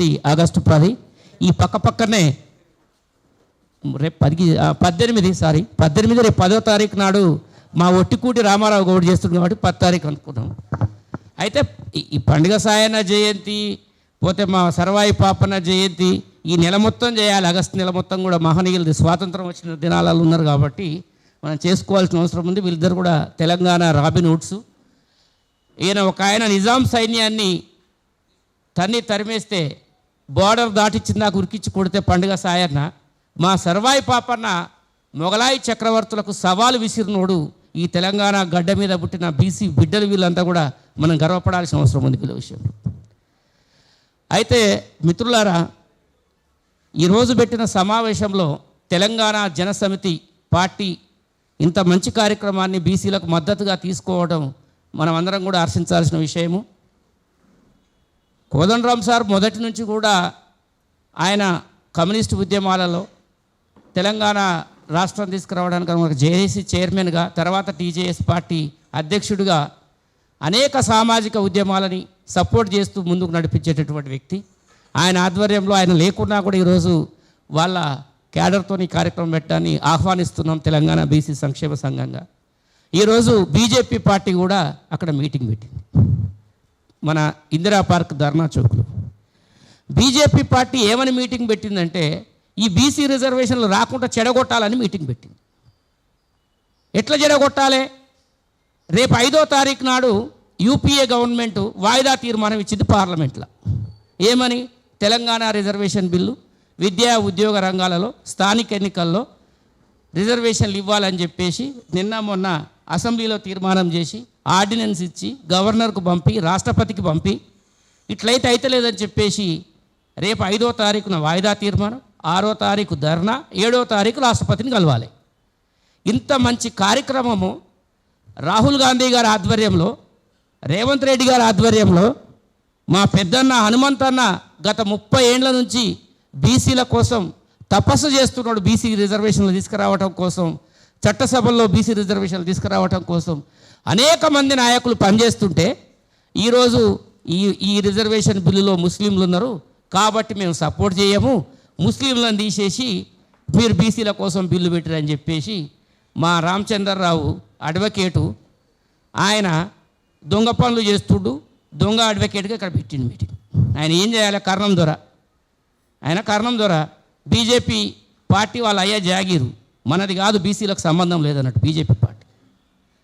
తేదీ ఆగస్టు పది. ఈ పక్క పక్కనే రేపు పదికి పద్దెనిమిది సారీ పద్దెనిమిది రేపు పదో తారీఖు నాడు మా ఒట్టికూటి రామారావు గౌడ్ చేస్తుంది కాబట్టి పది తారీఖు అనుకున్నాం అయితే ఈ- ఈ పండుగ సాయన జయంతి పోతే మా సర్వాయి పాపన జయంతి ఈ నెల మొత్తం చేయాలి. ఆగస్టు నెల మొత్తం కూడా మహనీయులది స్వాతంత్రం వచ్చిన దినాలలో ఉన్నారు కాబట్టి మనం చేసుకోవాల్సిన అవసరం ఉంది. వీళ్ళిద్దరు కూడా తెలంగాణ రాబిన్ హుడ్స్ ఈయన ఒక ఆయన నిజాం సైన్యాన్ని తన్ని తరిమేస్తే బోర్డర్ దాటిచ్చిందా ఉరికిచ్చి కొడితే పండుగ సాయన్న మా సర్వాయి పాపన్న మొగలాయి చక్రవర్తులకు సవాలు విసిరినోడు ఈ తెలంగాణ గడ్డ మీద పుట్టిన బీసీ బిడ్డలు వీళ్ళంతా కూడా మనం గర్వపడాల్సిన అవసరం ఉంది వీళ్ళ విషయంలో. అయితే మిత్రులారా ఈరోజు పెట్టిన సమావేశంలో తెలంగాణ జనసమితి పార్టీ ఇంత మంచి కార్యక్రమాన్ని బీసీలకు మద్దతుగా తీసుకోవడం మనం అందరం కూడా హర్షించాల్సిన విషయము. కోదండరామ్ సార్ మొదటి నుంచి కూడా ఆయన కమ్యూనిస్ట్ ఉద్యమాలలో తెలంగాణ రాష్ట్రం తీసుకురావడానికి ఒక జేఏసీ చైర్మన్గా తర్వాత టీజేఎస్ పార్టీ అధ్యక్షుడిగా అనేక సామాజిక ఉద్యమాలని సపోర్ట్ చేస్తూ ముందుకు నడిపించేటటువంటి వ్యక్తి. ఆయన ఆధ్వర్యంలో ఆయన లేకున్నా కూడా ఈరోజు వాళ్ళ క్యాడర్తో ఈ కార్యక్రమం పెట్టాన్ని ఆహ్వానిస్తున్నాం తెలంగాణ బీసీ సంక్షేమ సంఘంగా. ఈరోజు బీజేపీ పార్టీ కూడా అక్కడ మీటింగ్ పెట్టింది. మన ఇందిరా పార్క్ ధర్నా చౌక్లో. బీజేపీ పార్టీ ఏమని మీటింగ్ పెట్టిందంటే ఈ బీసీ రిజర్వేషన్లు రాకుండా చెడగొట్టాలని మీటింగ్ పెట్టింది. ఎట్లా చెడగొట్టాలి? రేపు ఐదో తారీఖు నాడు యూపీఏ గవర్నమెంట్ వాయిదా తీర్మానం ఇచ్చింది పార్లమెంట్లో. ఏమని? తెలంగాణ రిజర్వేషన్ బిల్లు విద్యా ఉద్యోగ రంగాలలో స్థానిక ఎన్నికల్లో రిజర్వేషన్లు ఇవ్వాలని చెప్పేసి నిన్న మొన్న అసెంబ్లీలో తీర్మానం చేసి ఆర్డినెన్స్ ఇచ్చి గవర్నర్కు పంపి రాష్ట్రపతికి పంపి ఇట్లయితే అయితలేదని చెప్పేసి రేపు ఐదో తారీఖున వాయిదా తీర్మానం ఆరో తారీఖు ధర్నా ఏడో తారీఖు రాష్ట్రపతిని కలవాలి. ఇంత మంచి కార్యక్రమము రాహుల్ గాంధీ గారి ఆధ్వర్యంలో రేవంత్ రెడ్డి గారి ఆధ్వర్యంలో మా పెద్దన్న హనుమంతన్న గత ముప్పై ఏండ్ల నుంచి బీసీల కోసం తపస్సు చేస్తున్నాడు బీసీ రిజర్వేషన్లు తీసుకురావటం కోసం చట్టసభల్లో బీసీ రిజర్వేషన్లు తీసుకురావటం కోసం అనేక మంది నాయకులు పనిచేస్తుంటే ఈరోజు ఈ ఈ రిజర్వేషన్ బిల్లులో ముస్లింలు ఉన్నారు. కాబట్టి మేము సపోర్ట్ చేయము. ముస్లింలను తీసేసి మీరు బీసీల కోసం బిల్లు పెట్టారని చెప్పేసి మా రామచంద్రరావు అడ్వకేటు ఆయన దొంగ పనులు చేస్తుడు. దొంగ అడ్వకేట్గా ఇక్కడ పెట్టింది మీటింగ్. ఆయన ఏం చేయాలి? కర్ణం దొర. ఆయన కర్ణం దొర. బీజేపీ పార్టీ వాళ్ళ అయ్యా జాగీరు. మనది కాదు బీసీలకు సంబంధం లేదన్నట్టు బీజేపీ పార్టీ.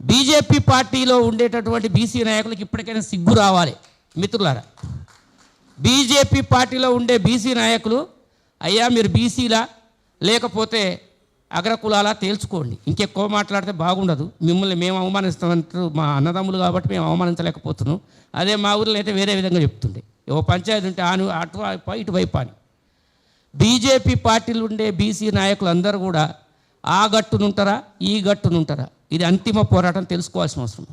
బీజేపీ పార్టీలో ఉండేటటువంటి బీసీ నాయకులకు ఇప్పటికైనా సిగ్గు రావాలి. మిత్రులారా బీజేపీ పార్టీలో ఉండే బీసీ నాయకులు అయ్యా మీరు బీసీలా లేకపోతే అగ్రకులాలా తేల్చుకోండి. ఇంకెక్కువ మాట్లాడితే బాగుండదు. మిమ్మల్ని మేము అవమానిస్తామంటారు మా అన్నదమ్ములు కాబట్టి మేము అవమానించలేకపోతున్నాం. అదే మా ఊర్లో అయితే వేరే విధంగా చెప్తుండే. ఓ పంచాయతీ ఉంటే ఆను అటు ఇటువైపు అని. బీజేపీ పార్టీలు ఉండే బీసీ నాయకులు అందరూ కూడా ఆ గట్టునుంటారా ఈ గట్టునుంటారా? ఇది అంతిమ పోరాటం తెలుసుకోవాల్సిన అవసరం.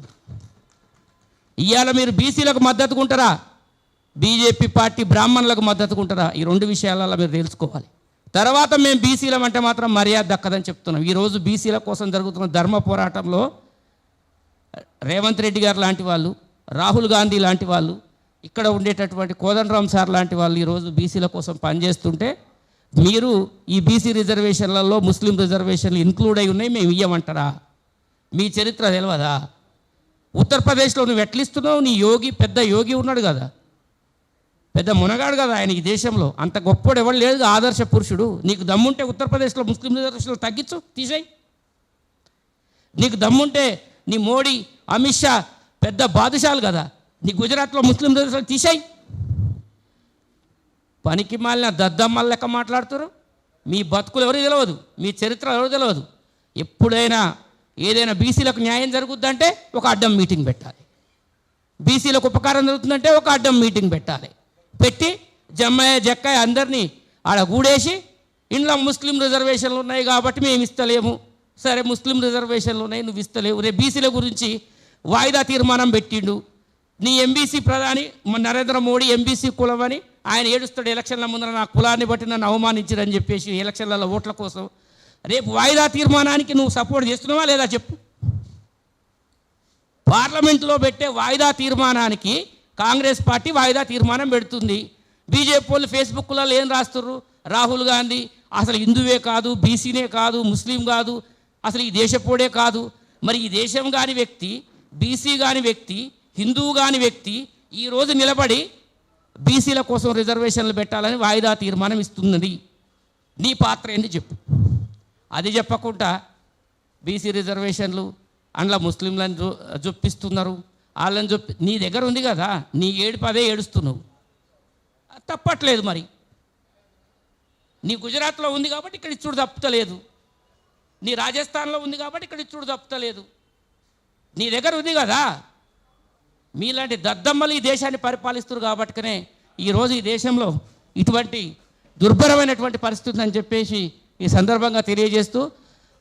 ఇవాళ మీరు బీసీలకు మద్దతుగా ఉంటారా బీజేపీ పార్టీ బ్రాహ్మణులకు మద్దతుగా ఉంటారా ఈ రెండు విషయాలలో మీరు తెలుసుకోవాలి. తర్వాత మేము బీసీలం అంటే మాత్రం మర్యాద దక్కదని చెప్తున్నాం. ఈరోజు బీసీల కోసం జరుగుతున్న ధర్మ పోరాటంలో రేవంత్ రెడ్డి గారు లాంటి వాళ్ళు రాహుల్ గాంధీ లాంటి వాళ్ళు ఇక్కడ ఉండేటటువంటి కోదండరామ్ సార్ లాంటి వాళ్ళు ఈరోజు బీసీల కోసం పనిచేస్తుంటే మీరు ఈ బీసీ రిజర్వేషన్లలో ముస్లిం రిజర్వేషన్లు ఇంక్లూడ్ అయి ఉన్నాయి మేము ఇయ్యమంటారా? మీ చరిత్ర తెలియదా ఉత్తరప్రదేశ్లో నువ్వు ఎట్లిస్తున్నావు నీ యోగి పెద్ద యోగి ఉన్నాడు కదా. పెద్ద మునగాడు కదా ఆయన ఈ దేశంలో. అంత గొప్పోడు ఎవడు లేదు ఆదర్శ పురుషుడు. నీకు దమ్ముంటే ఉత్తరప్రదేశ్లో ముస్లిం రిజర్వేషన్లు తగ్గించు తీసేయి. నీకు దమ్ముంటే నీ మోడీ అమిత్ షా పెద్ద బాదుషాలు కదా. నీ గుజరాత్లో ముస్లిం రిజర్వేషన్లు తీసేయి. పనికి మాలిన దద్దమ్మల లెక్క మాట్లాడుతారు? మీ బతుకులు ఎవరు తెలియదు మీ చరిత్ర ఎవరు తెలియదు ఎప్పుడైనా ఏదైనా బీసీలకు న్యాయం జరుగుద్దంటే ఒక అడ్డం మీటింగ్ పెట్టాలి. బీసీలకు ఉపకారం జరుగుతుందంటే ఒక అడ్డం మీటింగ్ పెట్టాలి. పెట్టి జమ్మయ్య జక్కయ్య అందరినీ ఆడ గూడేసి ఇంట్లో ముస్లిం రిజర్వేషన్లు ఉన్నాయి కాబట్టి మేము ఇస్తలేము. సరే ముస్లిం రిజర్వేషన్లు ఉన్నాయి నువ్వు ఇస్తలేవు. రే బీసీల గురించి వాయిదా తీర్మానం పెట్టిండు. నీ ఎంబీసీ ప్రధాని నరేంద్ర మోడీ ఎంబీసీ కులమని ఆయన ఏడుస్తాడు ఎలక్షన్ల ముందర నా కులాన్ని బట్టి నన్ను అవమానించారని చెప్పేసి ఎలక్షన్లలో ఓట్ల కోసం రేపు వాయిదా తీర్మానానికి నువ్వు సపోర్ట్ చేస్తున్నావా లేదా చెప్పు. పార్లమెంట్లో పెట్టే వాయిదా తీర్మానానికి కాంగ్రెస్ పార్టీ వాయిదా తీర్మానం పెడుతుంది. బీజేపీ వాళ్ళు ఫేస్బుక్లలో ఏం రాస్తుర్రు? రాహుల్ గాంధీ అసలు హిందువే కాదు బీసీనే కాదు ముస్లిం కాదు అసలు ఈ దేశపోడే కాదు. మరి ఈ దేశం కాని వ్యక్తి బీసీ కాని వ్యక్తి హిందువు కాని వ్యక్తి ఈరోజు నిలబడి బీసీల కోసం రిజర్వేషన్లు పెట్టాలని వాయిదా తీర్మానం ఇస్తున్నది నీ పాత్ర ఏంటి చెప్పు. అది చెప్పకుండా బీసీ రిజర్వేషన్లు అందులో ముస్లింలను జొ జొప్పిస్తున్నారు. వాళ్ళని జొప్పి నీ దగ్గర ఉంది కదా నీ ఏడుపు అదే ఏడుస్తున్నావు. తప్పట్లేదు మరి. నీ గుజరాత్లో ఉంది కాబట్టి ఇక్కడ ఇచ్చుడు తప్పుతలేదు. నీ రాజస్థాన్లో ఉంది కాబట్టి ఇక్కడ ఇచ్చుడు తప్పుతలేదు. నీ దగ్గర ఉంది కదా మీలాంటి దద్దమ్మలు ఈ దేశాన్ని పరిపాలిస్తారు కాబట్టికనే ఈరోజు ఈ దేశంలో ఇటువంటి దుర్భరమైనటువంటి పరిస్థితి అని చెప్పేసి ఈ సందర్భంగా తెలియజేస్తూ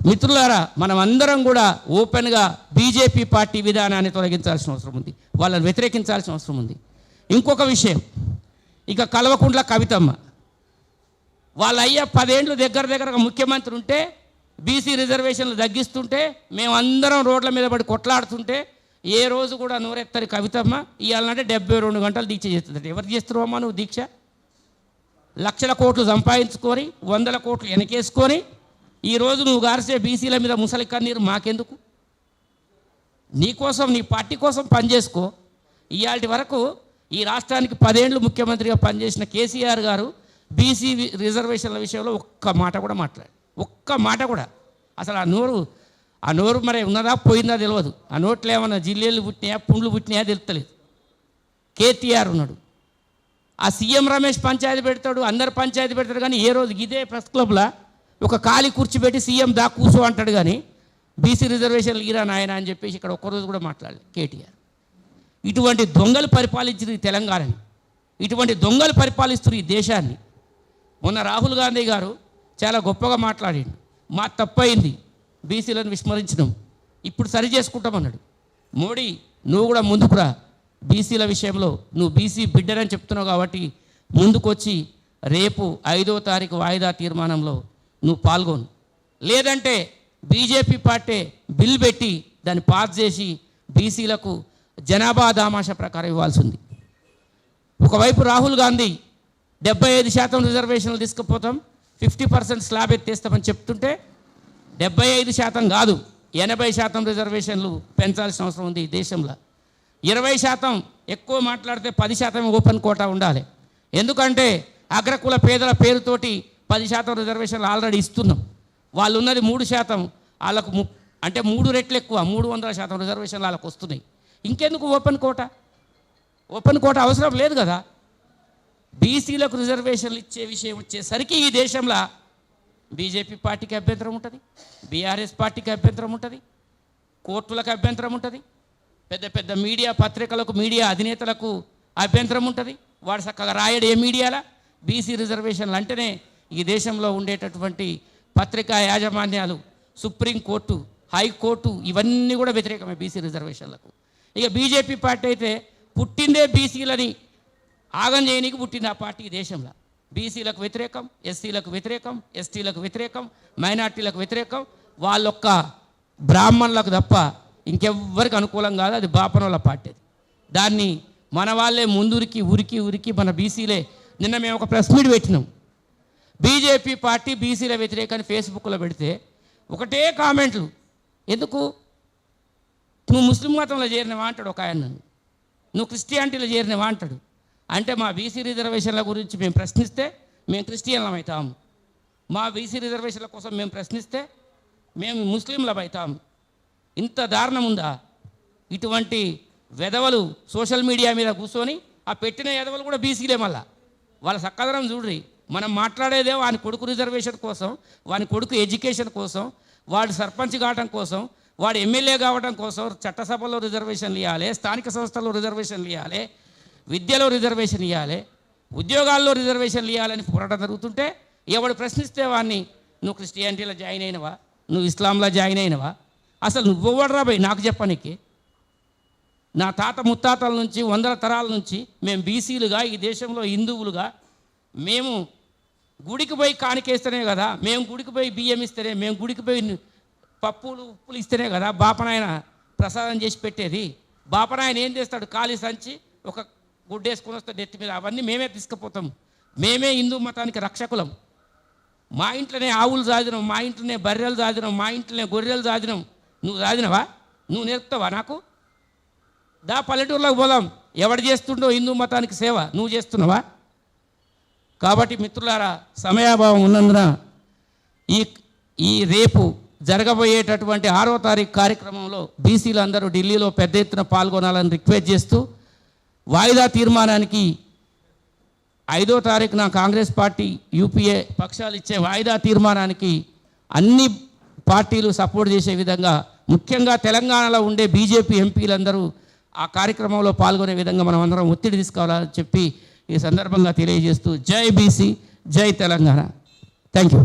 మిత్రులారా మనం అందరం కూడా ఓపెన్గా బీజేపీ పార్టీ విధానాన్ని తొలగించాల్సిన అవసరం ఉంది. వాళ్ళని వ్యతిరేకించాల్సిన అవసరం ఉంది. ఇంకొక విషయం ఇక కలవకుండ్ల కవితమ్మ. వాళ్ళ అయ్య పదేండ్లు దగ్గర దగ్గర ముఖ్యమంత్రి ఉంటే బీసీ రిజర్వేషన్లు తగ్గిస్తుంటే మేమందరం రోడ్ల మీద పడి కొట్లాడుతుంటే ఏ రోజు కూడా నూరెత్తరి కవితమ్మ. ఇవ్వాలంటే డెబ్బై రెండు గంటలు దీక్ష చేస్తుంది ఎవరు చేస్తున్నావమ్మా నువ్వు దీక్ష? లక్షల కోట్లు సంపాదించుకొని వందల కోట్లు వెనకేసుకొని ఈరోజు నువ్వు గారిసే బీసీల మీద ముసలి కన్నీరు మాకెందుకు? నీకోసం నీ పార్టీ కోసం పనిచేసుకో ఇవాటి వరకు ఈ రాష్ట్రానికి పదేండ్లు ముఖ్యమంత్రిగా పనిచేసిన కేసీఆర్ గారు బీసీ రిజర్వేషన్ల విషయంలో ఒక్క మాట కూడా మాట్లాడు ఒక్క మాట కూడా. అసలు ఆ నోరు ఆ నోరు మరి ఉన్నదా? పోయిందా? తెలియదు ఆ నోట్లో ఏమన్నా జిల్లేలు పుట్టినాయా? పుండ్లు పుట్టినాయా? తెలుస్తలేదు. కేటీఆర్ ఉన్నాడు. ఆ సీఎం రమేష్ పంచాయతీ పెడతాడు అందరు పంచాయతీ పెడతాడు కానీ ఏ రోజు ఇదే ప్రెస్ క్లబ్లో ఒక ఖాళీ కుర్చీ పెట్టి సీఎం దా కూర్చో అంటాడు కానీ బీసీ రిజర్వేషన్లు ఈరా నాయన అని చెప్పేసి ఇక్కడ ఒక్కరోజు కూడా మాట్లాడలేదు కేటీఆర్. ఇటువంటి దొంగలు పరిపాలించిన ఈ తెలంగాణని. ఇటువంటి దొంగలు పరిపాలిస్తున్న ఈ దేశాన్ని. మొన్న రాహుల్ గాంధీ గారు చాలా గొప్పగా మాట్లాడిండు. మా తప్పయింది బీసీలను విస్మరించినాం ఇప్పుడు సరి చేసుకుంటామన్నాడు. మోడీ నువ్వు కూడా ముందుకురా బీసీల విషయంలో నువ్వు బీసీ బిడ్డనని చెప్తున్నావు కాబట్టి ముందుకొచ్చి రేపు ఐదో తారీఖు వాయిదా తీర్మానంలో నువ్వు పాల్గొను. లేదంటే బీజేపీ పార్టీ బిల్ పెట్టి దాన్ని పాస్ చేసి బీసీలకు జనాభా దామాష ప్రకారం ఇవ్వాల్సి ఉంది ఒకవైపు రాహుల్ గాంధీ డెబ్బై ఐదు శాతం రిజర్వేషన్లు తీసుకుపోతాం ఫిఫ్టీ పర్సెంట్ స్లాబ్ ఎత్తేస్తామని చెప్తుంటే డెబ్బై ఐదు శాతం కాదు ఎనభై శాతం రిజర్వేషన్లు పెంచాల్సిన అవసరం ఉంది ఈ దేశంలో. ఇరవై శాతం ఎక్కువ మాట్లాడితే పది శాతం ఓపెన్ కోటా ఉండాలి. ఎందుకంటే అగ్రకుల పేదల పేరుతోటి పది శాతం రిజర్వేషన్లు ఆల్రెడీ ఇస్తున్నాం. వాళ్ళు ఉన్నది మూడు శాతం వాళ్ళకు ము అంటే మూడు రెట్లు ఎక్కువ మూడు వందల శాతం రిజర్వేషన్లు వాళ్ళకు వస్తున్నాయి. ఇంకెందుకు ఓపెన్ కోటా? ఓపెన్ కోట అవసరం లేదు కదా. బీసీలకు రిజర్వేషన్లు ఇచ్చే విషయం వచ్చేసరికి ఈ దేశంలో బీజేపీ పార్టీకి అభ్యంతరం ఉంటుంది బీఆర్ఎస్ పార్టీకి అభ్యంతరం ఉంటుంది కోర్టులకు అభ్యంతరం ఉంటుంది పెద్ద పెద్ద మీడియా పత్రికలకు మీడియా అధినేతలకు అభ్యంతరం ఉంటుంది. వాడు చక్కగా రాయడు ఏ మీడియాలా? బీసీ రిజర్వేషన్లు అంటేనే ఈ దేశంలో ఉండేటటువంటి పత్రికా యాజమాన్యాలు సుప్రీంకోర్టు హైకోర్టు ఇవన్నీ కూడా వ్యతిరేకమే బీసీ రిజర్వేషన్లకు. ఇక బీజేపీ పార్టీ అయితే పుట్టిందే బీసీలని ఆగం చేయనీకి పుట్టింది ఆ పార్టీ ఈ దేశంలో. బీసీలకు వ్యతిరేకం ఎస్సీలకు వ్యతిరేకం ఎస్టీలకు వ్యతిరేకం మైనార్టీలకు వ్యతిరేకం వాళ్ళొక్క బ్రాహ్మణులకు తప్ప ఇంకెవ్వరికి అనుకూలం కాదు అది బాపనోళ్ళ పార్టీ అది. దాన్ని మన వాళ్ళే ముందురికి ఉరికి ఉరికి మన బీసీలే. నిన్న మేము ఒక ప్రెస్ మీట్ పెట్టినాం. బీజేపీ పార్టీ బీసీల వ్యతిరేకాన్ని ఫేస్బుక్లో పెడితే ఒకటే కామెంట్లు ఎందుకు? నువ్వు ముస్లిం మతంలో చేరినవా అంటాడు ఒక ఆయన నన్ను. నువ్వు క్రిస్టియానిటీలో చేరినవా అంటాడు. అంటే మా బీసీ రిజర్వేషన్ల గురించి మేము ప్రశ్నిస్తే మేము క్రిస్టియన్లం అవుతాము. మా బీసీ రిజర్వేషన్ల కోసం మేము ప్రశ్నిస్తే మేము ముస్లింలం అవుతాము ఇంత దారుణం ఉందా? ఇటువంటి వెధవలు సోషల్ మీడియా మీద కూర్చొని ఆ పెట్టిన ఎదవలు కూడా బీసీలే మళ్ళా. వాళ్ళ సక్కదనం చూడ్రి. మనం మాట్లాడేదే వాని కొడుకు రిజర్వేషన్ కోసం వాని కొడుకు ఎడ్యుకేషన్ కోసం వాడు సర్పంచ్ కావడం కోసం వాడు ఎమ్మెల్యే కావడం కోసం చట్టసభలో రిజర్వేషన్లు ఇవ్వాలి స్థానిక సంస్థల్లో రిజర్వేషన్లు ఇవ్వాలి విద్యలో రిజర్వేషన్ ఇవ్వాలి ఉద్యోగాల్లో రిజర్వేషన్లు ఇవ్వాలని పోరాటం జరుగుతుంటే ఎవడు ప్రశ్నిస్తే వాడిని నువ్వు క్రిస్టియానిటీలో జాయిన్ అయినవా? నువ్వు ఇస్లాంలో జాయిన్ అయినవా? అసలు నువ్వు ఎవడరా భయ్? నాకు చెప్పనీకి. నా తాత ముత్తాతల నుంచి వందల తరాల నుంచి మేము బీసీలుగా ఈ దేశంలో హిందువులుగా మేము గుడికి పోయి కానికేస్తేనే కదా మేము గుడికి పోయి బియ్యం ఇస్తేనే మేము గుడికి పోయి పప్పులు ఉప్పులు ఇస్తేనే కదా బాపనాయన ప్రసాదం చేసి పెట్టేది. బాపనాయన ఏం చేస్తాడు? ఖాళీ సంచి ఒక గుడ్డేసుకొని వస్తే నెత్తి మీద అవన్నీ మేమే తీసుకుపోతాం. మేమే హిందూ మతానికి రక్షకులం. మా ఇంట్లోనే ఆవులు సాదినం మా ఇంట్లోనే బర్రెలు సాదినం మా ఇంట్లోనే గొర్రెలు సాదినం నువ్వు సాధినవా? నువ్వు నేర్పుతావా నాకు? దా పల్లెటూరులోకి పోదాం. ఎవడు చేస్తుండో హిందూ మతానికి సేవ నువ్వు చేస్తున్నావా? కాబట్టి మిత్రులారా సమయాభావం ఉన్నందున ఈ ఈ రేపు జరగబోయేటటువంటి ఆరో తారీఖు కార్యక్రమంలో బీసీలు అందరూ ఢిల్లీలో పెద్ద ఎత్తున పాల్గొనాలని రిక్వెస్ట్ చేస్తూ వాయిదా తీర్మానానికి ఐదో తారీఖున కాంగ్రెస్ పార్టీ యూపీఏ పక్షాలు ఇచ్చే వాయిదా తీర్మానానికి అన్ని పార్టీలు సపోర్ట్ చేసే విధంగా ముఖ్యంగా తెలంగాణలో ఉండే బీజేపీ ఎంపీలందరూ ఆ కార్యక్రమంలో పాల్గొనే విధంగా మనం అందరం ఒత్తిడి తీసుకోవాలని చెప్పి ఈ సందర్భంగా తెలియజేస్తూ జై బీసీ జై తెలంగాణ. Thank you